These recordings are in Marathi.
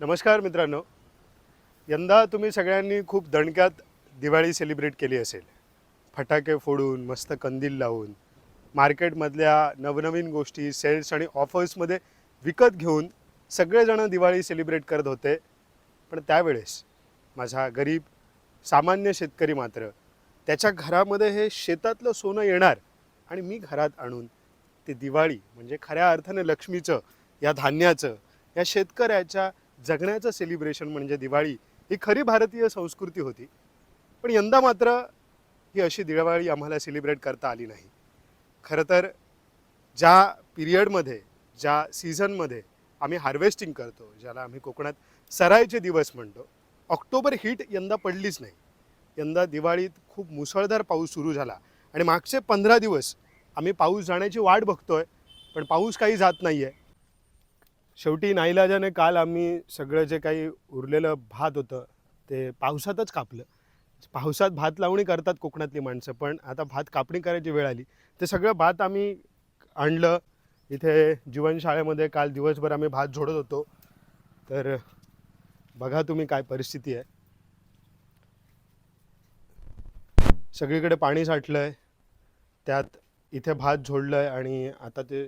नमस्कार मित्रांनो. यंदा तुम्ही सगळ्यांनी खूप दणक्यात दिवाळी सेलिब्रेट केली असेल. फटाके फोडून मस्त कंदील लावून मार्केटमधल्या नवनवीन गोष्टी सेल्स आणि ऑफर्समध्ये विकत घेऊन सगळेजणं दिवाळी सेलिब्रेट करत होते. पण त्यावेळेस माझा गरीब सामान्य शेतकरी मात्र त्याच्या घरामध्ये हे शेतातलं सोनं येणार आणि मी घरात आणून ते दिवाळी म्हणजे खऱ्या अर्थाने लक्ष्मीचं या धान्याचं या शेतकऱ्याच्या जगण्याचं सेलिब्रेशन म्हणजे दिवाळी ही खरी भारतीय संस्कृती होती. पण यंदा मात्र ही अशी दिवाळी आम्हाला सेलिब्रेट करता आली नाही. खरं तर ज्या पिरियडमध्ये ज्या सीझनमध्ये आम्ही हार्वेस्टिंग करतो ज्याला आम्ही कोकणात सरायचे दिवस म्हणतो ऑक्टोबर हीट यंदा पडलीच नाही. यंदा दिवाळीत खूप मुसळधार पाऊस सुरू झाला आणि मागचे पंधरा दिवस आम्ही पाऊस जाण्याची वाट बघतोय पण पाऊस काही जात नाही आहे शेवटी नाईलाजाने काल आम्ही सगळं जे काही उरलेलं भात होतं ते पावसातच कापलं. पावसात भात लावणी करतात कोकणातली माणसं पण आता भात कापणी करायची वेळ आली. ते सगळं भात आम्ही आणलं. इथे जीवनशाळेमध्ये काल दिवसभर आम्ही भात झोडत होतो. तर बघा तुम्ही काय परिस्थिती आहे. सगळीकडे पाणी साठलं आहे त्यात इथे भात झोडलं आहे आणि आता ते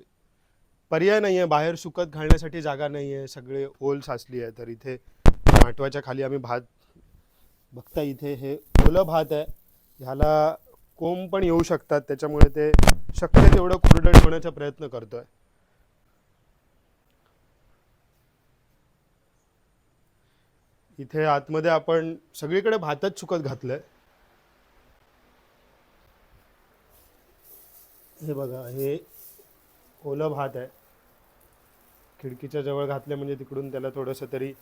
पर्याय नाही आहे बाहेर सुकत घालण्यासाठी जागा नाही आहे सगळे ओल साचली आहे. तर इथे माटवाच्या खाली आम्ही भात बघता इथे हे ओलं भात आहे. ह्याला कोंब पण येऊ शकतात. त्याच्यामुळे ते शक्य तेवढं कुरडट होण्याचा प्रयत्न करतोय. इथे आतमध्ये आपण सगळीकडे भातच सुकत घातलंय. हे बघा हे ओलं भात आहे. खिडकीच्या जवळ घातले म्हणजे तिकडून त्याला थोडंसं तरी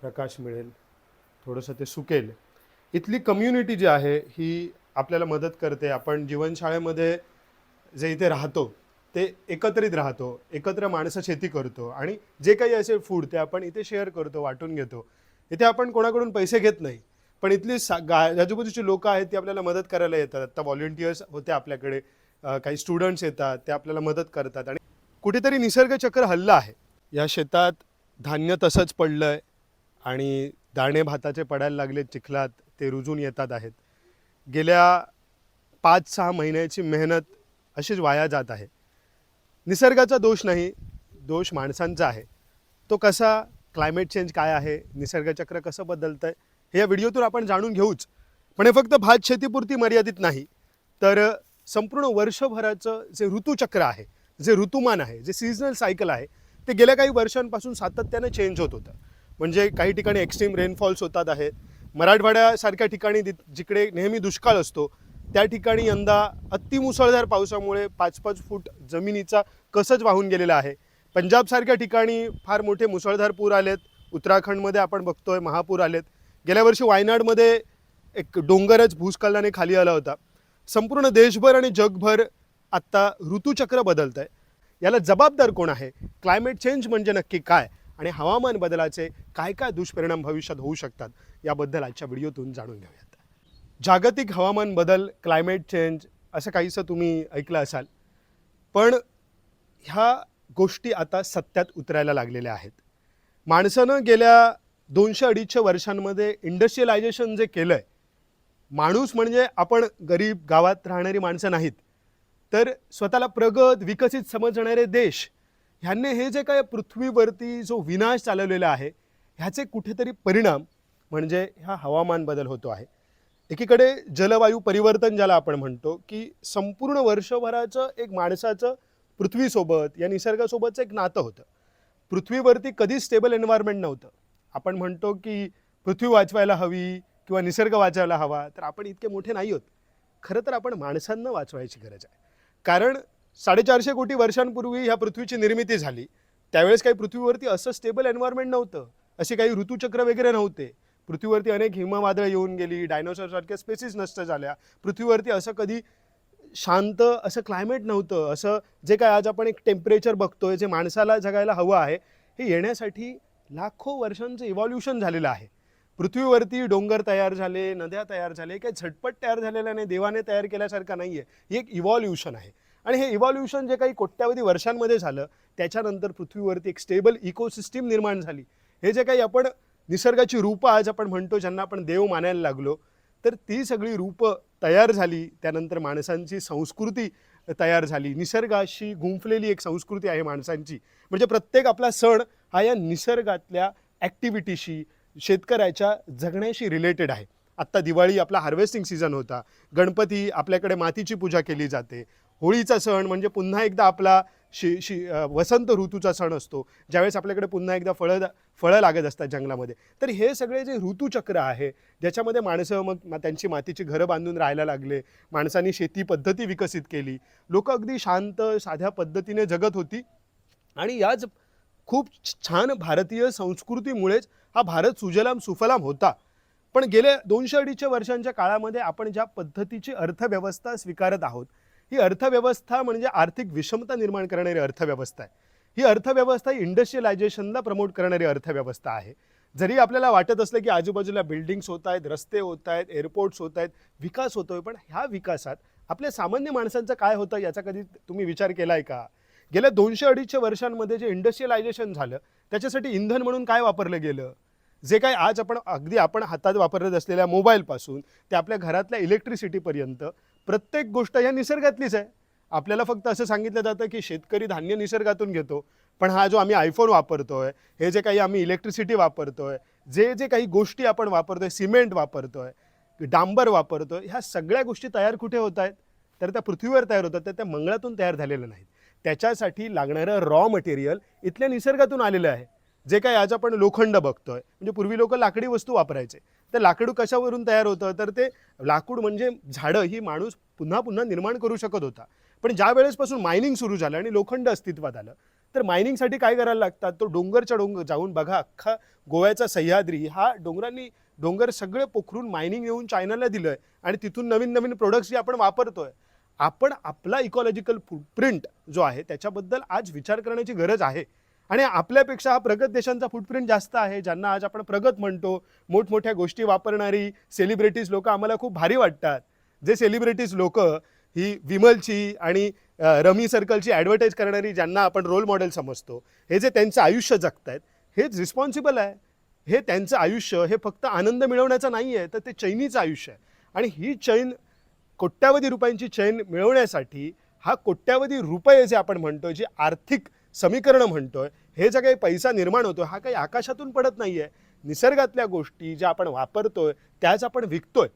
प्रकाश मिळेल. थोडंसं ते सुकेल. इथली कम्युनिटी जी आहे ही आपल्याला मदत करते. आपण जीवनशाळेमध्ये जे इथे राहतो ते एकत्रित राहतो एकत्र माणसं शेती करतो आणि जे काही असे फूड ते आपण इथे शेअर करतो वाटून घेतो. इथे आपण कोणाकडून पैसे घेत नाही. पण इथली सा गा आजूबाजूची लोकं आहेत ती आपल्याला मदत करायला येतात. आत्ता व्हॉलेंटियर्स होते आपल्याकडे. काही स्टुडंट्स येतात ते आपल्याला मदत करतात. आणि कुठेतरी निसर्गचक्र हल्लं आहे. या शेतात धान्य तसंच पडलं आहे आणि दाणे भाताचे पडायला लागले चिखलात ते रुजून येतात आहेत. गेल्या पाच सहा महिन्याची मेहनत अशीच वाया जात आहे. निसर्गाचा दोष नाही दोष माणसांचा आहे. तो कसा क्लायमेट चेंज काय आहे निसर्गचक्र कसं बदलतं आहे हे या व्हिडिओतून आपण जाणून घेऊच. पण हे फक्त भात शेतीपुरती मर्यादित नाही तर संपूर्ण वर्षभराचं जे ऋतूचक्र आहे जे ऋतुमान आहे जे सीझनल सायकल आहे ते गेल्या काही वर्षांपासून सातत्यानं चेंज होत होतं. म्हणजे काही ठिकाणी एक्स्ट्रीम रेनफॉल्स होतात आहेत. मराठवाड्यासारख्या ठिकाणी जिकडे नेहमी दुष्काळ असतो त्या ठिकाणी यंदा अतिमुसळधार पावसामुळे पाच पाच फूट जमिनीचा कसच वाहून गेलेला आहे. पंजाबसारख्या ठिकाणी फार मोठे मुसळधार पूर आलेत. उत्तराखंडमध्ये आपण बघतोय महापूर आलेत. गेल्या वर्षी वायनाडमध्ये एक डोंगरच भूस्खलनाने खाली आला होता. संपूर्ण देशभर आणि जगभर आत्ता ऋतुचक्र बदलत आहे याला जबाबदार कोण आहे? क्लायमेट चेंज म्हणजे नक्की काय? आणि हवामान बदलाचे काय काय दुष्परिणाम भविष्यात होऊ शकतात? याबद्दल आजच्या व्हिडिओतून जाणून घेऊयात. जागतिक हवामान बदल क्लायमेट चेंज असं काहीसं तुम्ही ऐकलं असाल. पण ह्या गोष्टी आता सत्यात उतरायला लागलेल्या आहेत. माणसानं गेल्या दोनशे अडीचशे वर्षांमध्ये इंडस्ट्रियलायझेशन जे केलं आहे माणूस म्हणजे आपण गरीब गावात राहणारी माणसं नाहीत. तर स्वतःला प्रगत विकसित समजणारे देश ह्यांनी हे जे काय पृथ्वीवरती जो विनाश चालवलेला आहे ह्याचे कुठेतरी परिणाम म्हणजे ह्या हवामान बदल होतो आहे. एकीकडे जलवायू परिवर्तन ज्याला आपण म्हणतो की संपूर्ण वर्षभराचं एक माणसाचं पृथ्वीसोबत या निसर्गासोबतचं एक नातं होतं. पृथ्वीवरती कधीच स्टेबल एन्व्हायरमेंट नव्हतं. आपण म्हणतो की पृथ्वी वाचवायला हवी किंवा निसर्ग वाचवायला हवा तर आपण इतके मोठे नाही आहोत. खरं तर आपण माणसांना वाचवायची गरज आहे. कारण साडेचारशे कोटी वर्षांपूर्वी ह्या पृथ्वीची निर्मिती झाली. त्यावेळेस काही पृथ्वीवरती असं स्टेबल एन्व्हायरमेंट नव्हतं. असे काही ऋतुचक्र वगैरे नव्हते. पृथ्वीवरती अनेक हिमवादळं येऊन गेली डायनोसॉरसारख्या स्पेसिस नष्ट झाल्या. पृथ्वीवरती असं कधी शांत असं क्लायमेट नव्हतं. असं जे काय आज आपण एक टेम्परेचर बघतोय जे माणसाला जगायला हवं आहे हे येण्यासाठी लाखो वर्षांचं इव्हॉल्युशन झालेलं आहे. पृथ्वीवरती डोंगर तयार झाले नद्या तयार झाले काही झटपट तयार झालेल्या नाही देवाने तयार केल्यासारखं नाही आहे ही एक इव्हॉल्युशन आहे. आणि हे इव्हॉल्युशन जे काही कोट्यावधी वर्षांमध्ये झालं त्याच्यानंतर पृथ्वीवरती एक स्टेबल इकोसिस्टीम निर्माण झाली. हे जे काही आपण निसर्गाची रूपं आज आपण म्हणतो ज्यांना आपण देव मानायला लागलो तर ती सगळी रूपं तयार झाली. त्यानंतर माणसांची संस्कृती तयार झाली. निसर्गाशी गुंफलेली एक संस्कृती आहे माणसांची. म्हणजे प्रत्येक आपला सण हा या निसर्गातल्या ॲक्टिव्हिटीशी शेतकऱ्याच्या जगण्याशी रिलेटेड आहे. आत्ता दिवाळी आपला हार्वेस्टिंग सीझन होता. गणपती आपल्याकडे मातीची पूजा केली जाते. होळीचा सण म्हणजे पुन्हा एकदा आपला शि शि वसंत ऋतूचा सण असतो. ज्यावेळेस आपल्याकडे पुन्हा एकदा फळं फळं लागत असतात जंगलामध्ये. तर हे सगळे जे ऋतूचक्र आहे ज्याच्यामध्ये माणसं मग त्यांची मातीची घरं बांधून राहायला लागले. माणसांनी शेती पद्धती विकसित केली. लोक अगदी शांत साध्या पद्धतीने जगत होती. आणि याच खूप छान भारतीय संस्कृतीमुळेच हा भारत सुजलाम सुफलाम होता. पण गेल्या दोनशे अडीचशे वर्षांच्या काळामध्ये आपण ज्या पद्धतीची अर्थव्यवस्था स्वीकारत आहोत ही अर्थव्यवस्था म्हणजे आर्थिक विषमता निर्माण करणारी अर्थव्यवस्था आहे. ही अर्थव्यवस्था ही इंडस्ट्रियलायझेशनला प्रमोट करणारी अर्थव्यवस्था आहे. जरी आपल्याला वाटत असलं की आजूबाजूला बिल्डिंग्स होत आहेत रस्ते होत आहेत एअरपोर्ट्स होत आहेत विकास होतोय पण ह्या विकासात आपल्या सामान्य माणसांचं काय होतं याचा कधी तुम्ही विचार केला आहे का? गेल्या दोनशे अडीचशे वर्षांमध्ये जे इंडस्ट्रियलायझेशन झालं त्याच्यासाठी इंधन म्हणून काय वापरलं गेलं? जे काही आज आपण अगदी आपण हातात वापरत असलेल्या मोबाईलपासून ते आपल्या घरातल्या इलेक्ट्रिसिटीपर्यंत प्रत्येक गोष्ट या निसर्गातलीच आहे. आपल्याला फक्त असं सांगितलं जातं की शेतकरी धान्य निसर्गातून घेतो पण हा जो आम्ही आयफोन वापरतोय हे जे काही आम्ही इलेक्ट्रिसिटी वापरतोय जे जे काही गोष्टी आपण वापरतोय सिमेंट वापरतोय डांबर वापरतोय ह्या सगळ्या गोष्टी तयार कुठे होत आहेत? तर त्या पृथ्वीवर तयार होतात तर त्या मंगळातून तयार झालेल्या नाहीत. त्याच्यासाठी लागणारं रॉ मटेरियल इथल्या निसर्गातून आलेलं आहे. जे काय आज आपण लोखंड बघतोय म्हणजे पूर्वी लोक लाकडी वस्तू वापरायचे. तर लाकडू कशावरून तयार होतं? तर ते लाकूड म्हणजे झाडं ही माणूस पुन्हा पुन्हा निर्माण करू शकत होता. पण ज्या वेळेसपासून मायनिंग सुरू झालं आणि लोखंड अस्तित्वात आलं तर मायनिंगसाठी काय करायला लागतात? तो डोंगरच्या डोंगर जाऊन बघा अख्खा गोव्याचा सह्याद्री हा डोंगरांनी डोंगर सगळे पोखरून मायनिंग येऊन चायनाला दिलं आहे आणि तिथून नवीन नवीन प्रोडक्ट्स जे आपण वापरतोय. आपण आपला इकॉलॉजिकल फुटप्रिंट जो आहे त्याच्याबद्दल आज विचार करण्याची गरज आहे. आणि आपल्यापेक्षा हा प्रगत देशांचा फुटप्रिंट जास्त आहे ज्यांना आज आपण प्रगत म्हणतो मोठमोठ्या गोष्टी वापरणारी सेलिब्रिटीज लोक आम्हाला खूप भारी वाटतात. जे सेलिब्रिटीज लोक ही विमलची आणि रमी सर्कलची ॲडव्हर्टाईज करणारी ज्यांना आपण रोल मॉडेल समजतो हे जे त्यांचं आयुष्य जगतायत हेच रिस्पॉन्सिबल आहे. हे त्यांचं आयुष्य हे फक्त आनंद मिळवण्याचं नाही आहे तर ते चैनीचं आयुष्य आहे. आणि ही चैन कोट्यावधी रुपयांची चैन मिळवण्यासाठी हा कोट्यावधी रुपये जे आपण म्हणतो जे आर्थिक समीकरणं म्हणतोय हे जे काही पैसा निर्माण होतोय हा काही आकाशातून पडत नाही आहे निसर्गातल्या गोष्टी ज्या आपण वापरतोय त्याच आपण विकतोय.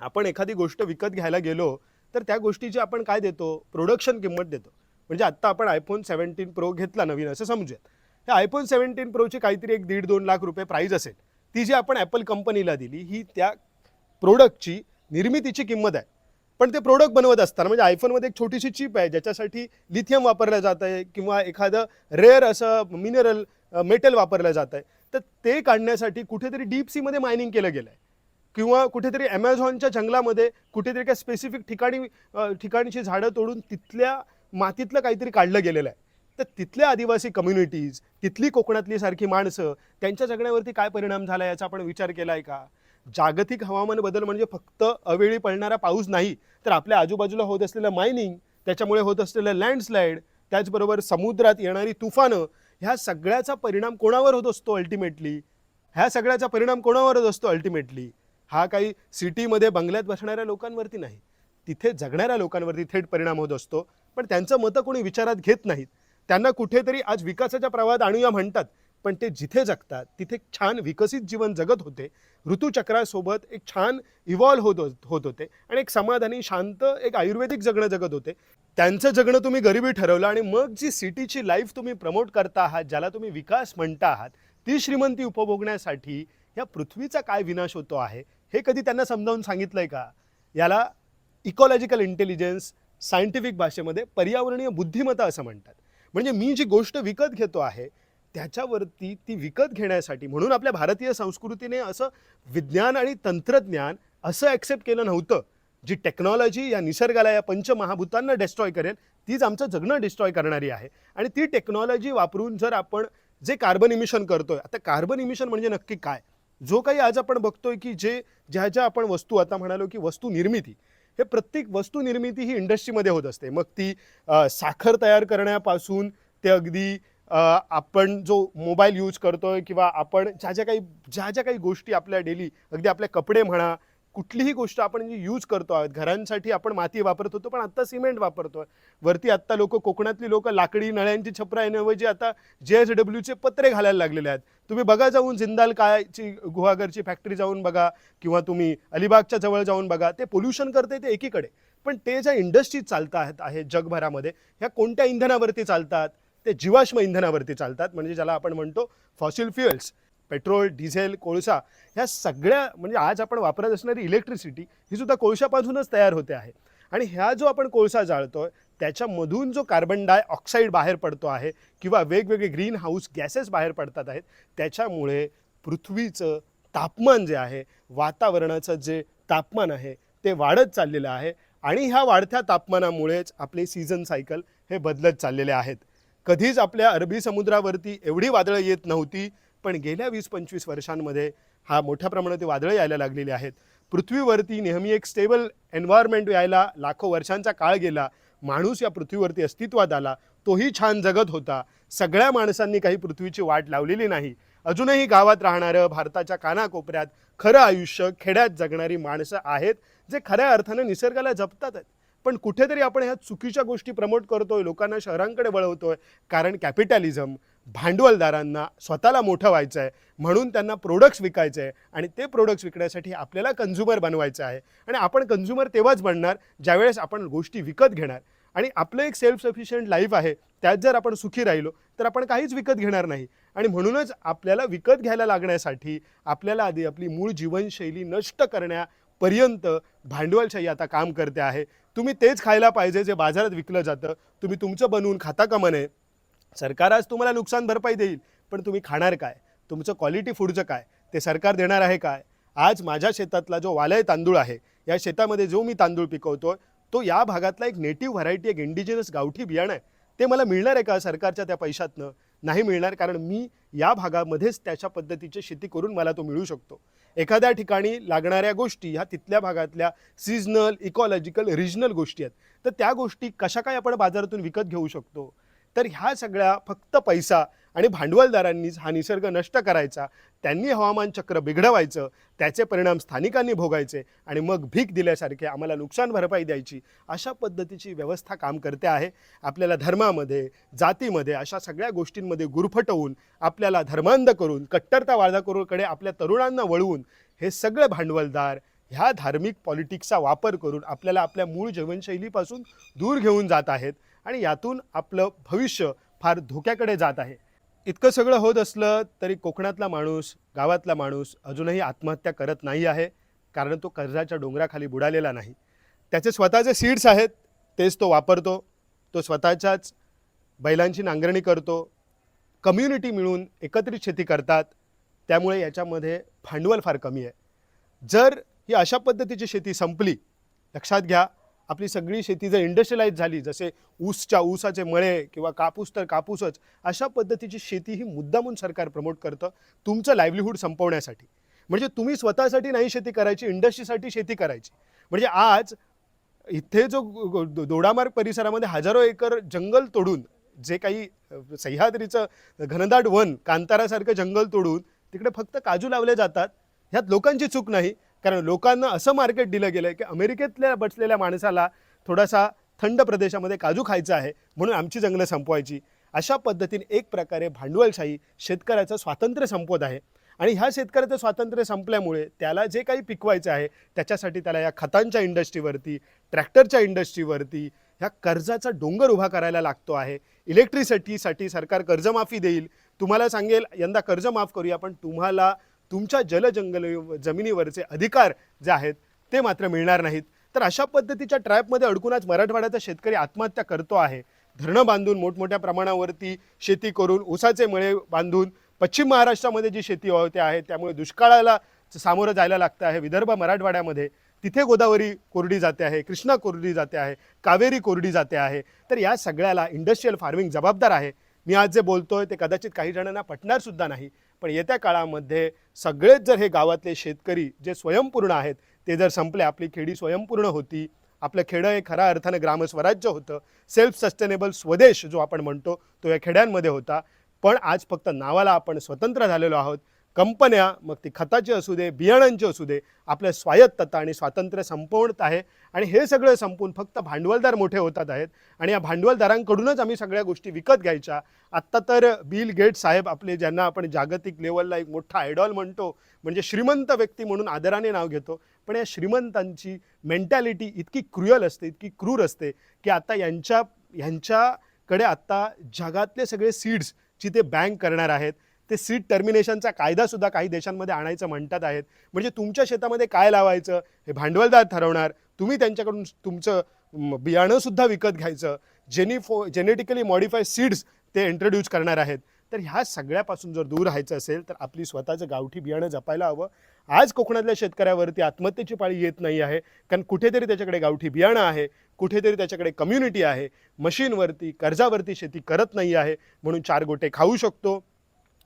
आपण एखादी गोष्ट विकत घ्यायला गेलो तर त्या गोष्टीची आपण काय देतो? प्रोडक्शन किंमत देतो. म्हणजे आत्ता आपण आयफोन सेव्हन्टीन प्रो घेतला नवीन असं समजूयात. हे आयफोन सेव्हन्टीन प्रोची काहीतरी एक दीड दोन लाख रुपये प्राईज असेल. ती जी आपण ॲपल कंपनीला दिली ही त्या प्रोडक्टची निर्मितीची किंमत आहे. पण ते प्रोडक्ट बनवत असताना म्हणजे आयफोनमध्ये एक छोटीशी चिप आहे ज्याच्यासाठी लिथियम वापरलं जात आहे किंवा एखादं रेअर असं मिनरल मेटल वापरलं जात आहे. तर ते काढण्यासाठी कुठेतरी डीप सीमध्ये मायनिंग केलं गेलं आहे किंवा कुठेतरी ॲमेझॉनच्या जंगलामध्ये कुठेतरी काय स्पेसिफिक ठिकाणी ठिकाणीची ठिकाणची झाडं तोडून तिथल्या मातीतलं काहीतरी काढलं गेलेलं आहे. तर तिथल्या आदिवासी कम्युनिटीज तिथली कोकणातली सारखी माणसं त्यांच्या जगण्यावरती काय परिणाम झाला याचा आपण विचार केला आहे का? जागतिक हवामान बदल म्हणजे फक्त अवेळी पडणारा पाऊस नाही तर आपल्या आजूबाजूला होत असलेलं मायनिंग त्याच्यामुळे होत असलेलं लँडस्लाईड त्याचबरोबर समुद्रात येणारी तुफानं ह्या सगळ्याचा परिणाम कोणावर होत असतो अल्टिमेटली ह्या सगळ्याचा परिणाम कोणावर होत असतो अल्टिमेटली हा काही सिटीमध्ये बंगल्यात बसणाऱ्या लोकांवरती नाही. तिथे जगणाऱ्या लोकांवरती थेट परिणाम होत असतो. पण त्यांचं मतं कोणी विचारात घेत नाहीत. त्यांना कुठेतरी आज विकासाच्या प्रवाहात आणूया म्हणतात. पण ते जिथे जगतात तिथे छान विकसित जीवन जगत होते. ऋतुचक्रासोबत एक छान इव्हॉल्व्ह होत होत- होते आणि एक समाधानी शांत एक आयुर्वेदिक जगणं जगत होते. त्यांचं जगणं तुम्ही गरिबी ठरवलं आणि मग जी सिटीची लाईफ तुम्ही प्रमोट करता आहात ज्याला तुम्ही विकास म्हणता आहात ती श्रीमंती उपभोगण्यासाठी या पृथ्वीचा काय विनाश होतो आहे हे कधी त्यांना समजावून सांगितलंय का? याला इकॉलॉजिकल इंटेलिजन्स सायंटिफिक भाषेमध्ये पर्यावरणीय बुद्धिमत्ता असं म्हणतात. म्हणजे मी जी गोष्ट विकत घेतो आहे त्याच्यावरती ती विकत घेण्यासाठी म्हणून आपल्या भारतीय संस्कृतीने असं विज्ञान आणि तंत्रज्ञान असं ॲक्सेप्ट केलं नव्हतं. जी टेक्नॉलॉजी या निसर्गाला या पंचमहाभूतांना डिस्ट्रॉय करेल तीच आमचं जगणं डिस्ट्रॉय करणारी आहे. आणि ती टेक्नॉलॉजी वापरून जर आपण जे कार्बन इमिशन करतोय आता कार्बन इमिशन म्हणजे नक्की काय? जो काही आज आपण बघतोय की जे ज्या ज्या आपण वस्तू आता म्हणालो की वस्तू निर्मिती हे प्रत्येक वस्तू निर्मिती ही इंडस्ट्रीमध्ये होत असते. मग ती साखर तयार करण्यापासून ते अगदी आपण जो मोबाईल यूज करतोय किंवा आपण ज्या ज्या काही ज्या ज्या काही गोष्टी आपल्या डेली अगदी आपले कपडे म्हणा कुठलीही गोष्ट आपण जी यूज करतो आहोत घरांसाठी आपण माती वापरत होतो पण आत्ता सिमेंट वापरतोय वरती आत्ता लोक कोकणातली लोक लाकडी नळ्यांची छपरा येण्याऐवजी आता जे एस डब्ल्यूचे पत्रे घालायला लागलेले आहेत. तुम्ही बघा जाऊन जिंदाल कायची गुहागरची फॅक्टरी जाऊन बघा किंवा तुम्ही अलिबागच्या जवळ जाऊन बघा ते पोल्युशन करते ते एकीकडे. पण ते ज्या इंडस्ट्रीज चालतात आहेत जगभरामध्ये ह्या कोणत्या इंधनावरती चालतात? ते जीवाश्म इंधनावरती चालतात म्हणजे ज्याला आपण म्हणतो फॉसिल फ्युएल्स पेट्रोल डिझेल कोळसा ह्या सगळ्या म्हणजे आज आपण वापरत असणारी इलेक्ट्रिसिटी ही सुद्धा कोळशापासूनच तयार होते आहे. आणि ह्या जो आपण कोळसा जाळतोय त्याच्यामधून जो कार्बन डाय ऑक्साईड बाहेर पडतो आहे किंवा वेगवेगळे ग्रीन हाऊस गॅसेस बाहेर पडतात आहेत त्याच्यामुळे पृथ्वीचं तापमान जे आहे वातावरणाचं जे तापमान आहे ते वाढत चाललेलं आहे. आणि ह्या वाढत्या तापमानामुळेच आपले सीझन सायकल हे बदलत चाललेले आहेत. कधीच आपल्या अरबी समुद्रावरती एवढी वादळं येत नव्हती पण गेल्या वीस पंचवीस वर्षांमध्ये हा मोठ्या प्रमाणात वादळं यायला लागलेली आहेत. पृथ्वीवरती नेहमी एक स्टेबल एन्व्हायरमेंट यायला लाखो वर्षांचा काळ गेला माणूस या पृथ्वीवरती अस्तित्वात आला तोही छान जगत होता. सगळ्या माणसांनी काही पृथ्वीची वाट लावलेली नाही. अजूनही गावात राहणारं भारताच्या कानाकोपऱ्यात खरं आयुष्य खेड्यात जगणारी माणसं आहेत जे खऱ्या अर्थानं निसर्गाला जपतात पण कुठेतरी आपण ह्या चुकीच्या गोष्टी प्रमोट करतोय लोकांना शहरांकडे वळवतोय. कारण कॅपिटॅलिझम भांडवलदारांना स्वतःला मोठं व्हायचं आहे म्हणून त्यांना प्रोडक्ट्स विकायचे आहे आणि ते प्रोडक्ट्स विकण्यासाठी आपल्याला कन्झ्युमर बनवायचं आहे. आणि आपण कन्झ्युमर तेव्हाच बनणार ज्यावेळेस आपण गोष्टी विकत घेणार. आणि आपलं एक सेल्फ सफिशियंट लाईफ आहे त्यात जर आपण सुखी राहिलो तर आपण काहीच विकत घेणार नाही. आणि म्हणूनच आपल्याला विकत घ्यायला लागण्यासाठी आपल्याला आधी आपली मूळ जीवनशैली नष्ट करण्या पर्यंत भांडवलशाही आता काम करते आहे. तुम्ही तेच खायला पाहिजे जे बाजारात विकलं जातं. तुम्ही तुमचं बनवून खाता का नये सरकार आज तुम्हाला नुकसान भरपाई देईल पण तुम्ही खाणार काय? तुमचं क्वालिटी फूडचं काय? ते सरकार देणार आहे काय? आज माझ्या शेतातला जो वालय तांदूळ आहे या शेतामध्ये जो मी तांदूळ पिकवतो तो या भागातला एक नेटिव्ह व्हरायटी एक इंडिजिनस गावठी बियाणं आहे. ते मला मिळणार आहे का सरकारच्या त्या पैशातनं? नाही मिळणार कारण मी या भागामध्येच त्याच्या पद्धतीची शेती करून मला तो मिळू शकतो. एखाद्या ठिकाणी लागणाऱ्या गोष्टी ह्या तिथल्या भागातल्या सीझनल इकॉलॉजिकल रिजनल गोष्टी आहेत. तर त्या गोष्टी कशा काय आपण बाजारातून विकत घेऊ शकतो? तर ह्या सगळ्या फक्त पैसा आणि भांडवलदारांनीच हा निसर्ग नष्ट करायचा त्यांनी हवामान चक्र बिघडवायचं त्याचे परिणाम स्थानिकांनी भोगायचे आणि मग भीक दिल्यासारखे आम्हाला नुकसान भरपाई द्यायची अशा पद्धतीची व्यवस्था काम करते आहे. आपल्याला धर्मामध्ये जातीमध्ये अशा सगळ्या गोष्टींमध्ये गुरफटवून आपल्याला धर्मांध करून कट्टरता वाळदाकोरकडे आपल्या तरुणांना वळवून हे सगळे भांडवलदार ह्या धार्मिक पॉलिटिक्सचा वापर करून आपल्याला आपल्या मूळ जीवनशैलीपासून दूर घेऊन जात आहेत आणि यातून आपलं भविष्य फार धोक्याकडे जात आहे. इतकं सगळं होत असलं तरी कोकणातला माणूस गावातला माणूस अजूनही आत्महत्या करत नाही आहे कारण तो कर्जाच्या डोंगराखाली बुडालेला नाही. त्याचे स्वतःचे सीड्स आहेत तेच तो वापरतो. तो स्वतःच्याच बैलांची नांगरणी करतो. कम्युनिटी मिळून एकत्रित शेती करतात. त्यामुळे याच्यामध्ये भांडवल फार कमी आहे. जर ही अशा पद्धतीची शेती संपली लक्षात घ्या आपली सगळी शेती जर इंडस्ट्रियलाइज झाली जसे ऊसच्या ऊसाचे मळे किंवा कापूस तर कापूसच अशा पद्धतीची शेती ही मुद्दामून सरकार प्रमोट करतं तुमचं लाईव्हलीहूड संपवण्यासाठी. म्हणजे तुम्ही स्वतःसाठी नाही शेती करायची इंडस्ट्रीसाठी शेती करायची. म्हणजे आज इथे जो दोडामार्ग परिसरामध्ये हजारो एकर जंगल तोडून जे काही सह्याद्रीचं घनदाट वन कांतारासारखं जंगल तोडून तिकडे फक्त काजू लावले जातात ह्यात लोकांची चूक नाही कारण लोकांना असं मार्केट दिलं गेलं आहे की अमेरिकेतल्या बसलेल्या माणसाला थोडासा थंड प्रदेशामध्ये काजू खायचा आहे म्हणून आमची जंगलं संपवायची. अशा पद्धतीने एक प्रकारे भांडवलशाही शेतकऱ्याचं स्वातंत्र्य संपवत आहे. आणि ह्या शेतकऱ्याचं स्वातंत्र्य संपल्यामुळे त्याला जे काही पिकवायचं आहे त्याच्यासाठी त्याला या खतांच्या इंडस्ट्रीवरती ट्रॅक्टरच्या इंडस्ट्रीवरती ह्या कर्जाचा डोंगर उभा करायला लागतो आहे. इलेक्ट्रिसिटीसाठी सरकार कर्जमाफी देईल. तुम्हाला सांगेल यंदा कर्ज माफ करूया पण तुम्हाला तुमच्या जलजंगल जमिनीवरचे अधिकार जे आहेत ते मात्र मिळणार नाहीत. तर अशा पद्धतीच्या ट्रॅपमध्ये अडकूनच मराठवाड्याचा शेतकरी आत्महत्या करतो आहे. धरणं बांधून मोठमोठ्या प्रमाणावरती शेती करून ऊसाचे मळे बांधून पश्चिम महाराष्ट्रामध्ये जी शेती होते आहे त्यामुळे दुष्काळाला सामोरं जायला लागतं आहे. विदर्भ मराठवाड्यामध्ये तिथे गोदावरी कोरडी जाते आहे कृष्णा कोरडी जाते आहे कावेरी कोरडी जाते आहे. तर या सगळ्याला इंडस्ट्रीयल फार्मिंग जबाबदार आहे. मी आज जे बोलतोय ते कदाचित काही जणांना पटणार सुद्धा नाही. पण येत्या काळामध्ये सगळेच जर हे गावातले शेतकरी जे स्वयंपूर्ण आहेत ते जर संपले आपली खेडी स्वयंपूर्ण होती आपलं खेडं हे खऱ्या अर्थानं ग्रामस्वराज्य होतं सेल्फ सस्टेनेबल स्वदेश जो आपण म्हणतो तो या खेड्यांमध्ये होता. पण आज फक्त नावाला आपण स्वतंत्र झालेलो आहोत. कंपन्या मग ती खताची असू दे बियाणांची असू दे आपल्या स्वायत्तता आणि स्वातंत्र्य संपवत आहे. आणि हे सगळं संपून फक्त भांडवलदार मोठे होतात आहेत. आणि या भांडवलदारांकडूनच आम्ही सगळ्या गोष्टी विकत घ्यायच्या. आत्ता तर बिल गेट साहेब आपले ज्यांना आपण जागतिक लेवलला एक मोठा आयडॉल म्हणतो म्हणजे श्रीमंत व्यक्ती म्हणून आदराने नाव घेतो. पण या श्रीमंतांची मेंटॅलिटी इतकी क्रुअल असते इतकी क्रूर असते की आता यांच्या यांच्याकडे आत्ता जगातले सगळे सीड्स जिथे बँक करणार आहेत ते सीड टर्मिनेशनचा कायदासुद्धा काही देशांमध्ये आणायचं म्हणतात आहेत. म्हणजे तुमच्या शेतामध्ये काय लावायचं? हे भांडवलदार ठरवणार. तुम्ही त्यांच्याकडून तुमचं बियाणंसुद्धा विकत घ्यायचं. जेनिफो जेनेटिकली मॉडिफाय सीड्स ते इंट्रोड्यूस करणार आहेत. तर ह्या सगळ्यापासून जर दूर राहायचं असेल तर आपली स्वतःचं गावठी बियाणं जपायला हवं. आज कोकणातल्या शेतकऱ्यावरती आत्महत्येची पाळी येत नाही आहे. कारण कुठेतरी त्याच्याकडे गावठी बियाणं आहे. कुठेतरी त्याच्याकडे कम्युनिटी आहे. मशीनवरती कर्जावरती शेती करत नाही आहे. म्हणून चार गोटे खाऊ शकतो.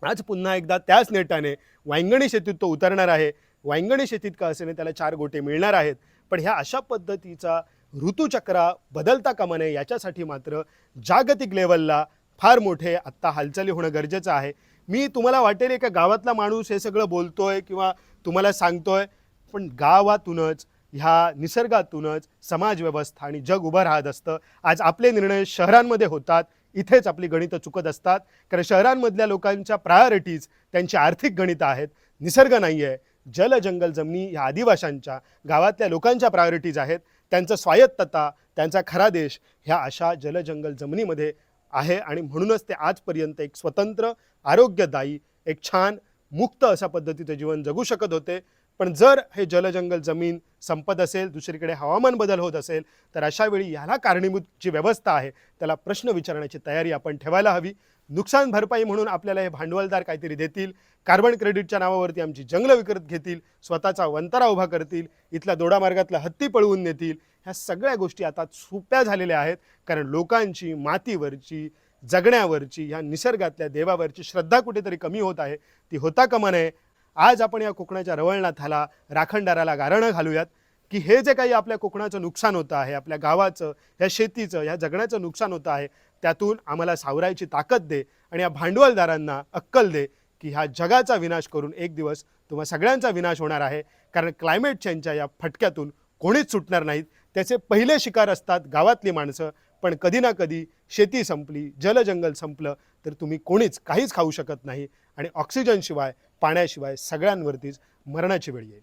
आज पुन्हा एकदा त्याच नेटाने वांगणी शेतीत तो उतरणार आहे. वांगणी शेतीत का असेने त्याला चार गोटे मिळणार आहेत? पण ह्या अशा पद्धतीचा ऋतुचक्रा बदलता कामा नये याच्यासाठी मात्र जागतिक लेवलला फार मोठे आत्ता हालचाली होणं गरजेचं आहे. मी तुम्हाला वाटेल एका गावातला माणूस हे सगळं बोलतोय किंवा तुम्हाला सांगतोय पण गावातूनच ह्या निसर्गातूनच समाजव्यवस्था आणि जग उभं राहत असतं. आज आपले निर्णय शहरांमध्ये होतात इथेच आपली गणितं चुकत असतात. कारण शहरांमधल्या लोकांच्या प्रायोरिटीज त्यांची आर्थिक गणितं आहेत. निसर्ग नाही आहे जल जंगल जमिनी ह्या आदिवाशांच्या गावातल्या लोकांच्या प्रायोरिटीज आहेत. त्यांचं स्वायत्तता त्यांचा खरा देश ह्या अशा जल जंगल जमिनीमध्ये आहे. आणि म्हणूनच ते आजपर्यंत एक स्वतंत्र आरोग्यदायी एक छान मुक्त अशा पद्धतीचं जीवन जगू शकत होते. पण जर हे जलजंगल जमीन संपत असेल दुसरीकडे हवामान बदल होत असेल तर अशा वेळी ह्याला कारणीभूत जी व्यवस्था आहे त्याला प्रश्न विचारण्याची तयारी आपण ठेवायला हवी. नुकसान भरपाई म्हणून आपल्याला हे भांडवलदार काहीतरी देतील कार्बन क्रेडिटच्या नावावरती आमची जंगलं विकत घेतील स्वतःचा वंतारा उभा करतील इथल्या दोडामार्गातल्या हत्ती पळवून नेतील ह्या सगळ्या गोष्टी आता सोप्या झालेल्या आहेत कारण लोकांची मातीवरची जगण्यावरची ह्या निसर्गातल्या देवावरची श्रद्धा कुठेतरी कमी होत आहे. ती होता कमा नये आज आपण या कोकणाच्या रवळनाथाला राखणदाराला गारणं घालूयात की हे जे काही आपल्या कोकणाचं नुकसान होतं आहे आपल्या गावाचं ह्या शेतीचं ह्या जगण्याचं नुकसान होतं आहे त्यातून आम्हाला सावरायची ताकद दे आणि या भांडवलदारांना अक्कल दे की ह्या जगाचा विनाश करून एक दिवस तुम्हा सगळ्यांचा विनाश होणार आहे. कारण क्लायमेट चेंजच्या या फटक्यातून कोणीच सुटणार नाहीत. त्याचे पहिले शिकार असतात गावातली माणसं. पण कधी ना कधी शेती संपली जलजंगल संपलं तर तुम्ही कोणीच काहीच खाऊ शकत नाही. आणि ऑक्सिजनशिवाय पाण्याशिवाय सगळ्यांवरतीच मरणाची वेळ येईल.